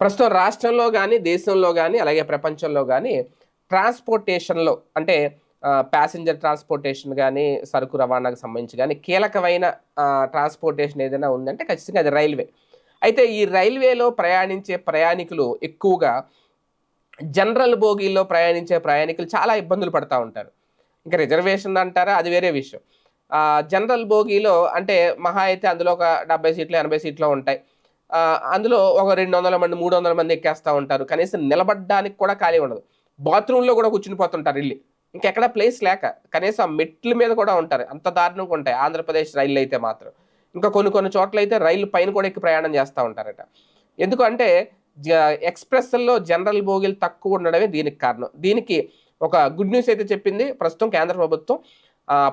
ప్రస్తుతం రాష్ట్రంలో కానీ దేశంలో కానీ అలాగే ప్రపంచంలో కానీ ట్రాన్స్పోర్టేషన్లో అంటే ప్యాసింజర్ ట్రాన్స్పోర్టేషన్ కానీ సరుకు రవాణాకు సంబంధించి కానీ కీలకమైన ట్రాన్స్పోర్టేషన్ ఏదైనా ఉందంటే ఖచ్చితంగా అది రైల్వే. అయితే ఈ రైల్వేలో ప్రయాణించే ప్రయాణికులు ఎక్కువగా జనరల్ బోగీల్లో ప్రయాణించే ప్రయాణికులు చాలా ఇబ్బందులు పడుతూ ఉంటారు. ఇంకా రిజర్వేషన్ అంటారా? అది వేరే విషయం. జనరల్ బోగీలో అంటే మహా అయితే అందులో ఒక డెబ్బై సీట్లు ఎనభై సీట్లు ఉంటాయి. అందులో ఒక రెండు వందల మంది మూడు వందల మంది ఎక్కేస్తూ ఉంటారు. కనీసం నిలబడడానికి కూడా ఖాళీ ఉండదు. బాత్రూంలో కూడా కూర్చుని పోతుంటారు వెళ్ళి ఇంకెక్కడ ప్లేస్ లేక కనీసం ఆ మెట్ల మీద కూడా ఉంటారు. అంత దారుణంగా ఉంటాయి. ఆంధ్రప్రదేశ్ రైళ్ళు అయితే మాత్రం. ఇంకా కొన్ని కొన్ని చోట్ల అయితే రైలు పైన కూడా ఎక్కి ప్రయాణం చేస్తూ ఉంటారట. ఎందుకంటే జ ఎక్స్ప్రెస్లో జనరల్ బోగీలు తక్కువ ఉండడమే దీనికి కారణం. దీనికి ఒక గుడ్ న్యూస్ అయితే చెప్పింది. ప్రస్తుతం కేంద్ర ప్రభుత్వం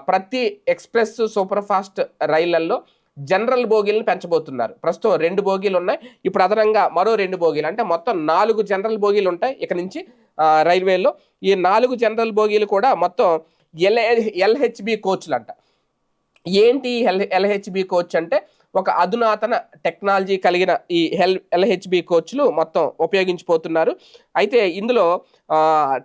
ప్రతి ఎక్స్ప్రెస్ సూపర్ ఫాస్ట్ రైళ్ళల్లో జనరల్ బోగీలను పెంచబోతున్నారు. ప్రస్తుతం రెండు బోగీలు ఉన్నాయి. ఇప్పుడు అదనంగా మరో రెండు బోగీలు. అంటే మొత్తం నాలుగు జనరల్ బోగీలు ఉంటాయి ఇక నుంచి రైల్వేలో. ఈ నాలుగు జనరల్ బోగీలు కూడా మొత్తం ఎల్ ఎల్హెచ్బి కోచ్లు అంట ఏంటి ఎల్ ఎల్హెచ్బి కోచ్ అంటే ఒక అధునాతన టెక్నాలజీ కలిగిన ఈ హెల్ ఎల్హెచ్బి కోచ్లు మొత్తం ఉపయోగించిపోతున్నారు. అయితే ఇందులో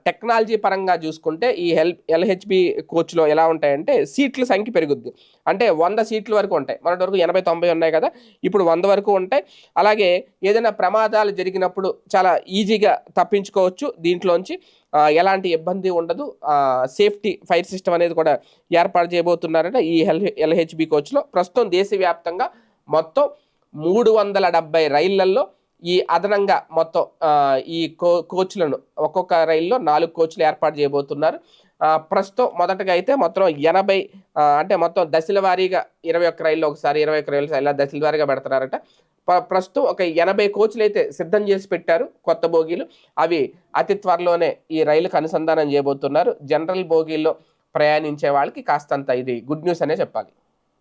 టెక్నాలజీ పరంగా చూసుకుంటే ఈ హెల్ ఎల్హెచ్బి కోచ్లో ఎలా ఉంటాయంటే సీట్ల సంఖ్య పెరుగుద్ది. అంటే వంద సీట్ల వరకు ఉంటాయి. మొన్నటి వరకు ఎనభై తొంభై ఉన్నాయి కదా. ఇప్పుడు వంద వరకు ఉంటాయి. అలాగే ఏదైనా ప్రమాదాలు జరిగినప్పుడు చాలా ఈజీగా తప్పించుకోవచ్చు. దీంట్లోంచి ఎలాంటి ఇబ్బంది ఉండదు. సేఫ్టీ ఫైర్ సిస్టమ్ అనేది కూడా ఏర్పాటు చేయబోతున్నారట ఈ హెల్ ఎల్హెచ్బి కోచ్లో. ప్రస్తుతం దేశవ్యాప్తంగా మొత్తం మూడు వందల డెబ్బై రైళ్ళలో ఈ అదనంగా మొత్తం ఈ కో కోచ్లను ఒక్కొక్క రైల్లో నాలుగు కోచ్లు ఏర్పాటు చేయబోతున్నారు. ప్రస్తుతం మొదటగా అయితే మొత్తం ఎనభై అంటే మొత్తం దశల వారీగా ఇరవై ఒక్క రైళ్ళు ఒకసారి ఇరవై ఒక్క రైళ్ళు ఇలా దశల వారీగా పెడతారట ప్రస్తుతం ఒక ఎనభై కోచ్లు అయితే సిద్ధం చేసి పెట్టారు కొత్త బోగీలు. అవి అతి త్వరలోనే ఈ రైలుకు అనుసంధానం చేయబోతున్నారు. జనరల్ బోగీల్లో ప్రయాణించే వాళ్ళకి కాస్తంత ఇది గుడ్ న్యూస్ అనే చెప్పాలి.